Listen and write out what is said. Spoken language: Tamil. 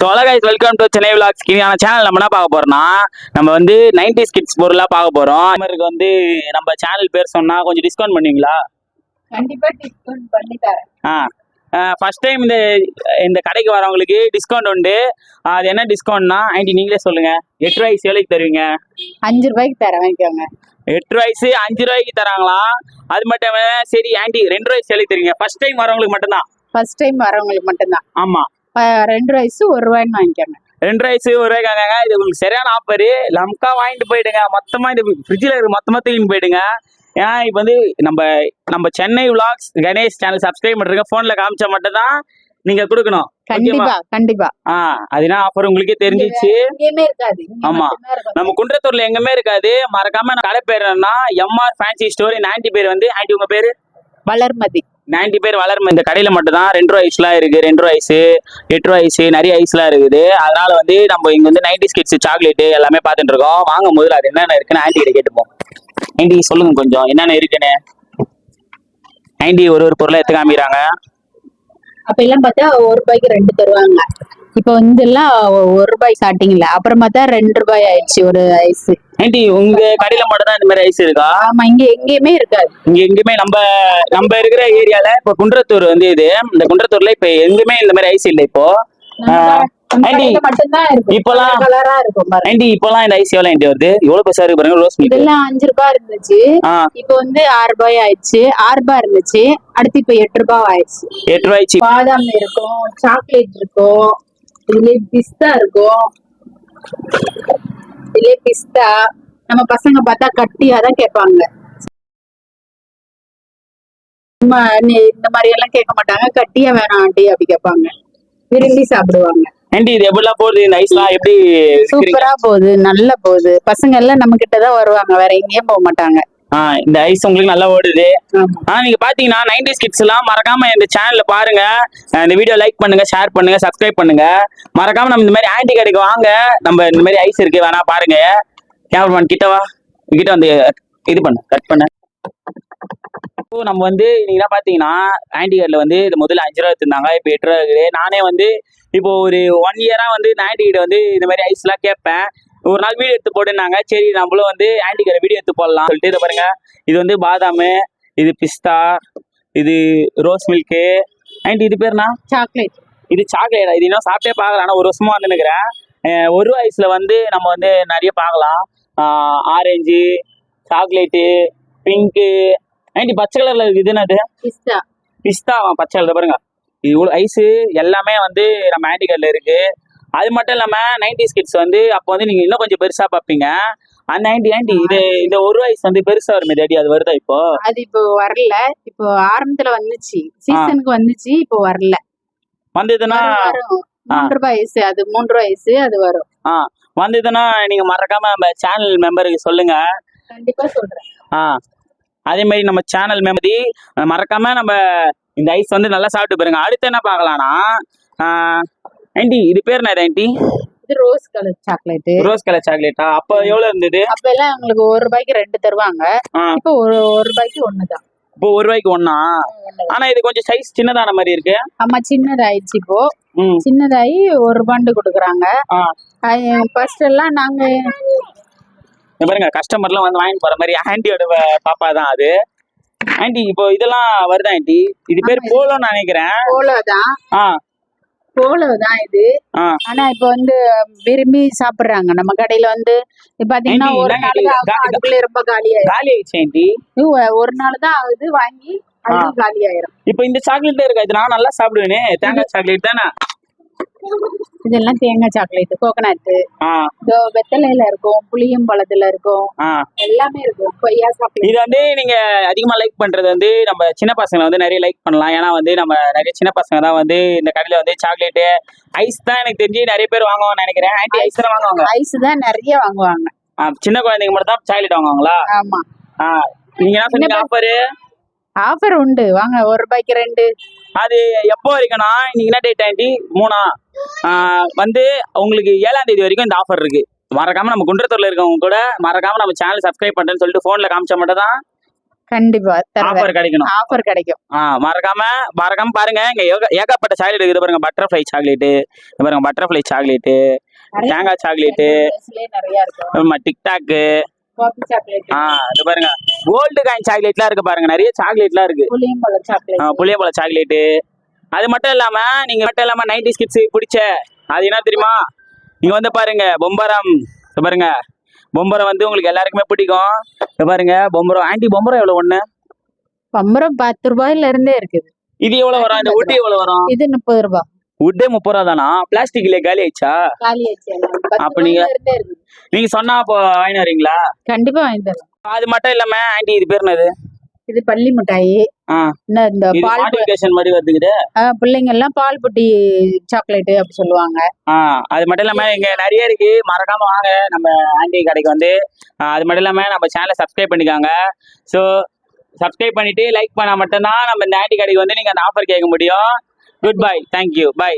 So guys welcome to Chennai vlogs கிரியான channel நம்ம என்ன பார்க்க போறோம்னா நம்ம வந்து 90s கிட்ஸ் பொருளாக பார்க்க போறோம். அவருக்கு வந்து நம்ம சேனல் பேர் சொன்னா கொஞ்சம் டிஸ்கவுண்ட் பண்ணுவீங்களா? கண்டிப்பா டிஸ்கவுண்ட் பண்ணி தரேன். ஆ ஃபர்ஸ்ட் டைம் இந்த இந்த கடைக்கு வரவங்களுக்கு டிஸ்கவுண்ட் உண்டு. அது என்ன டிஸ்கவுண்ட்னா ஆண்டி நீங்களே சொல்லுங்க. எட்டு ரூபாய்க்கு எவ்வளோக்கு தருவீங்க? அஞ்சு ரூபாய்க்கு தரேன் வாங்கிக்கோங்க. எட்டு ரூபாய்க்கு அஞ்சு ரூபாய்க்கு தராங்களாம் அது மட்டும் சரி ஆண்டி ரெண்டு ரூபாய்க்கு எவ்வளோக்கு தருவீங்க. ஃபர்ஸ்ட் டைம் வரவங்களுக்கு மட்டும்தான்? ஃபர்ஸ்ட் டைம் வரவங்களுக்கு மட்டும்தான். ஆமா. ப- ரெண்டு ரூபாய்க்கு ஒரு ரூபாய்ன்னு வாங்கிக்கோங்க. ரெண்டு ரூபாய்க்கு ஒரு ரூபாய்க்கு வாங்க இது உங்களுக்கு சரியான ஆஃபர் லம்கா வாங்கிட்டு போயிடுங்க. மொத்தமா இந்த ஃப்ரிட்ஜில் இருக்க மொத்தமா தூக்கிட்டு போயிடுங்க. ஏன்னா இப்போ வந்து நம்ம நம்ம Chennai vlogs Ganesh channel subscribe பண்ணுறங்க ஃபோனில் காமிச்சா மட்டும் தான் நீங்க கொடுக்கணும். கண்டிப்பா கண்டிப்பா. ஆ அதுனா ஆஃபர் உங்களுக்கே தெரிஞ்சிச்சு? ஆமா. நம்ம குன்றத்தூர்ல எங்குமே இருக்காது. மறக்காம கடை பேர் எம்ஆர் ஃபேன்சி ஸ்டோரி நைன்டி பேர் வந்து ஆண்டி உங்க பேரு? வளர்மதி. நைன்டி பேர் வளரும் இந்த கடையில மட்டும் தான் ரெண்டு ரூபா ஐஸ்லாம் இருக்கு. ரெண்டு ரூபா ஐஸ் எட்டு ரூபா ஐஸ் நிறைய ஐஸ்லாம் இருக்குது. அதனால வந்து நம்ம இங்க வந்து நைன்டி ஸ்கிட்ஸ் சாக்லேட் எல்லாமே பார்த்துட்டு இருக்கோம். வாங்கும் முதல்ல அது என்னென்ன இருக்குன்னு ஆண்டி கிட்ட கேட்டுப்போம். ஆண்டி சொல்லுங்க கொஞ்சம். என்னென்ன இருக்குன்னு? ஆண்டி ஒரு ஒரு பொருளை எடுத்து காமிக்கிறாங்க. அப்ப எல்லாம் பார்த்தா ஒரு ரூபாய்க்கு ரெண்டு தருவாங்க. இப்போ வந்து எல்லாம் ஒரு ரூபாய் ஸ்டார்டிங்ல அப்புறம் பார்த்தா ரெண்டு ரூபாய் ஆயிடுச்சு ஒரு ஐஸ் ஆண்டி உங்க கடையில மட்டும் தான் இந்த மாதிரி ஐஸ் இருக்கா? ஆமா இங்க எங்கேயுமே இருக்காது. இங்க எங்குமே நம்ம நம்ம இருக்கிற ஏரியால இப்ப குன்றத்தூர் வந்து இது. இந்த குன்றத்தூர்ல இப்ப எங்குமே இந்த மாதிரி ஐஸ் இல்லை இப்போ. ஆண்டி, இப்போலாம் ஆண்டி இப்போலாம் இந்த ஐஸ் எவ்வளவு ஆண்டி வருது? எவ்வளவு இருக்கு பாருங்க ரோஸ் மில்க் இதெல்லாம் அஞ்சு ரூபாய் இருந்துச்சு. இப்போ வந்து ஆறு ரூபாய் ஆயிடுச்சு. ஆறு ரூபாய் இருந்துச்சு. அடுத்து இப்ப எட்டு ரூபாய் ஆயிடுச்சு. எட்டு ரூபாய்ச்சி பாதாம் இருக்கும் சாக்லேட் இருக்கும். இதுலயே பிஸ்தா இருக்கும் இதுலயே பிஸ்தா நம்ம பசங்க பார்த்தா கட்டியா தான் கேட்பாங்க. இந்த மாதிரி எல்லாம் கேட்க மாட்டாங்க. கட்டியா வேணாம் ஆண்டி அப்படி கேட்பாங்க. விரும்பி சாப்பிடுவாங்க. ஆண்டி இது எப்படிலாம் போகுது? இந்த ஐஸ்லாம் எப்படி? சூப்பரா போகுது நல்லா போகுது. பசங்க எல்லாம் நம்ம கிட்ட தான் வருவாங்க. வேற எங்கேயும் போக மாட்டாங்க. இந்த ஐஸ் உங்களுக்கு நல்லா ஓடுது. ஆ நீங்க பாத்தீங்கன்னா நைன்டி கிட்ஸ் எல்லாம் மறக்காம இந்த சேனல்ல பாருங்க. இந்த வீடியோ லைக் பண்ணுங்க ஷேர் பண்ணுங்க சப்ஸ்கிரைப் பண்ணுங்க. மறக்காம நம்ம இந்த மாதிரி ஆன்டி கடைக்கு வாங்க. நம்ம இந்த மாதிரி ஐஸ் இருக்கு வேணா பாருங்க. கேமராமேன் கிட்ட வா. கிட்ட வந்து இது பண்ணு கட் பண்ணு. நம்ம வந்து நீங்க பாத்தீங்கன்னா ஆன்டி கடையில வந்து இது முதல்ல அஞ்சு ரூபா எடுத்திருந்தாங்க. இப்போ எட்டு ரூபா இருக்குது. நானே வந்து இப்போ ஒரு ஒன் இயரா வந்து இந்த ஆன்டி கிட்ட வந்து இந்த மாதிரி ஐஸ் எல்லாம் கேட்பேன். ஒரு நாள் வீடியோ எடுத்து போட்டுருந்தாங்க சரி நம்மளும் வந்து ஆன்டி கடை வீடியோ எடுத்து போடலாம் சொல்லிட்டு. இதை பாருங்க. இது வந்து பாதாம் இது பிஸ்தா இது ரோஸ் மில்க்கு அண்ட் இது பேர்னா சாக்லேட் இது சாக்லேட் இது இன்னும் சாப்பிட்டே பார்க்கலாம் ஆனால் ஒரு வருஷமா வந்து நிற்கிறேன் ஒரு வயசுல வந்து நம்ம வந்து நிறைய பார்க்கலாம். ஆரஞ்சு சாக்லேட்டு பிங்க்கு ஆண்டி பச்சை கலர்ல இது என்னது? பிஸ்தா. பிஸ்தா பச்சை கலர் பாருங்க. இது ஐஸு எல்லாமே வந்து நம்ம ஆண்டி கடையில் இருக்கு. அது மட்டும் இல்லாம நைன்டி கிட்ஸ் வந்து அப்போ வந்து நீங்க இன்னும் கொஞ்சம் பெருசா பார்ப்பீங்க அந்த ஆண்டி ஆண்டி இது இந்த ஒரு வயசு வந்து பெருசா வருமே டாடி அது வருதா இப்போ? அது இப்போ வரல. இப்போ ஆரம்பத்துல வந்துச்சு. சீசனுக்கு வந்துச்சு இப்போ வரல. வந்ததுன்னா மூன்று ரூபாய் ஐஸ் அது மூன்று ரூபாய் ஐஸ் அது வரும். வந்ததுன்னா நீங்க மறக்காம நம்ம சேனல் மெம்பருக்கு சொல்லுங்க. கண்டிப்பா சொல்றேன். ஆ. அதே மாதிரி நம்ம சேனல் மெம்பரி மறக்காம நம்ம இந்த ஐஸ் வந்து நல்லா சாப்பிட்டு பாருங்க. அடுத்து என்ன பார்க்கலாம்னா ஆண்டி இது பேர் என்ன ஆண்டி? இது rose colour chocolate rose colour சாக்லேட்டா அப்போ எவ்வளவு இருந்தது? அப்ப எல்லாம் உங்களுக்கு ஒரு ரூபாய்க்கு ரெண்டு தருவாங்க. இப்போ ஒரு ஒரு ரூபாய்க்கு ஒண்ணுதான். இப்போ ஒரு ரூபாய்க்கு ஒண்ணா? ஆனா இது கொஞ்சம் சைஸ் சின்னதான மாதிரி இருக்கு. ஆமா சின்னதாயிடுச்சு இப்போ. சின்னதாயி ஒரு ரூபாண்டு கொடுக்குறாங்க. ஃபர்ஸ்ட் எல்லாம் நாங்க பாருங்க கஸ்டமர்லாம் வந்து வாங்கிட்டு போற மாதிரி ஆண்டியோட பாப்பா தான் அது. ஆண்டி இப்போ இதெல்லாம் வருதா ஆண்டி? இது பேர் போலோன்னு நினைக்கிறேன். போலோ தான் ஆ. போலோ தான் இது ஆனா இப்போ வந்து விரும்பி சாப்பிடுறாங்க. நம்ம கடையில வந்து பாத்தீங்கன்னா ஒரு கா- அதுக்குள்ளே ரொம்ப காலியாயிரும் காலி ஒரு நாள் தான் ஆகுது வாங்கி அது காலியாயிரும் இப்போ இந்த சாக்லேட் இருக்கா? இது நான் நல்லா சாப்பிடுவேனே. தேங்காய் சாக்லேட் தானே? இதெல்லாம் தேங்காய் சாக்லேட் கோகனட் ஆ. இதோ வெத்தலையில இருக்கும் புளியம் பழத்துல இருக்கும். எல்லாமே இருக்கும். கொய்யா சாக்லேட் இது வந்து நீங்க அதிகமா லைக் பண்றது வந்து நம்ம சின்ன பசங்களை வந்து நிறைய லைக் பண்ணலாம். ஏன்னா வந்து நம்ம நிறைய சின்ன பசங்க தான் வந்து இந்த கடையில வந்து சாக்லேட்டு ஐஸ் தான் எனக்கு தெரிஞ்சு நிறைய பேர் வாங்குவாங்கன்னு நினைக்கிறேன். ஆண்டி ஐஸ் தான் வாங்குவாங்க? ஐஸ் தான் நிறைய வாங்குவாங்க. சின்ன குழந்தைங்க மட்டும் தான் சாக்லேட் வாங்குவாங்களா? ஆமா. நீங்க என்ன சொன்னீங்க ஆஃபரு ஆஃபர் உண்டு. வாங்க ஒரு ரூபாய்க்கு ரெண்டு. அது எப்போ வரைக்கும்னா இன்னைக்கு என்ன டேட் ஆண்டி மூணா வந்து உங்களுக்கு ஏழாம் தேதி வரைக்கும் இந்த ஆஃபர் இருக்கு. மறக்காம நம்ம குன்றத்தூர்ல இருக்கவங்க கூட மறக்காம நம்ம சேனல் சப்ஸ்கிரைப் பண்றேன்னு சொல்லிட்டு போன்ல காமிச்சா மட்டும் தான் கண்டிப்பா ஆஃபர் கிடைக்கணும். ஆஃபர் கிடைக்கும். ஆ மறக்காம மறக்காம பாருங்க. இங்க ஏக- ஏகப்பட்ட சாக்லேட் இருக்குது பாருங்க. பட்டர்ஃப்ளை சாக்லேட்டு பாருங்க பட்டர்ஃப்ளை சாக்லேட்டு தேங்காய் சாக்லேட்டு டிக்டாக்கு காஃபி சாக்லேட் ஆ இது பாருங்க. கோல்டு காயின் சாக்லேட்லாம் இருக்கு பாருங்க. நிறைய சாக்லேட்லாம் இருக்கு. புளியம்பழ சாக்லேட்டு அது மட்டும் இல்லாம நீங்க மட்டும் இல்லாம நைன்டி கிட்ஸ் பிடிச்ச அது என்ன தெரியுமா? நீங்க வந்து பாருங்க பொம்பரம். இது பாருங்க. பொம்பரம் வந்து உங்களுக்கு எல்லாருக்குமே பிடிக்கும். இது பாருங்க பொம்பரம். ஆன்டி பொம்பரம் எவ்வளவு ஒண்ணு? பம்பரம் பத்து ரூபாயில இருந்தே இருக்குது. இது எவ்வளவு வரும்? இந்த உட்டு எவ்வளவு வரும்? இது முப்பது ரூபாய் உட்டே முப்பது ரூபா தானா? பிளாஸ்டிக்ல காலி ஆயிடுச்சா? காலி அப்ப நீங்க- நீங்க சொன்னா அப்போ வாங்கி வரீங்களா? கண்டிப்பா வாங்கி தரோம் அது மட்டும் இல்லாம ஆன்டி இது பேர் என்னது? இது பள்ளி மிட்டாய். இன்னும் இந்த பால் மாடிஃபிகேஷன் மாதிரி வருதுக்குது பிள்ளைங்க எல்லாம் பால் புட்டி சாக்லேட் அப்படி சொல்லுவாங்க. அது மட்டும் இல்லாம இங்க நிறைய இருக்கு. மறக்காம வாங்க. நம்ம ஆன்டி கடைக்கு வந்து. அது மட்டும் இல்லாம நம்ம சேனலை சப்ஸ்கிரைப் பண்ணிக்காங்க. ஸோ சப்ஸ்கிரைப் பண்ணிட்டு லைக் பண்ணா மட்டும்தான் நம்ம இந்த ஆன்டி கடைக்கு வந்து நீங்க அந்த ஆஃபர் கேட்க முடியும். Good bye thank you bye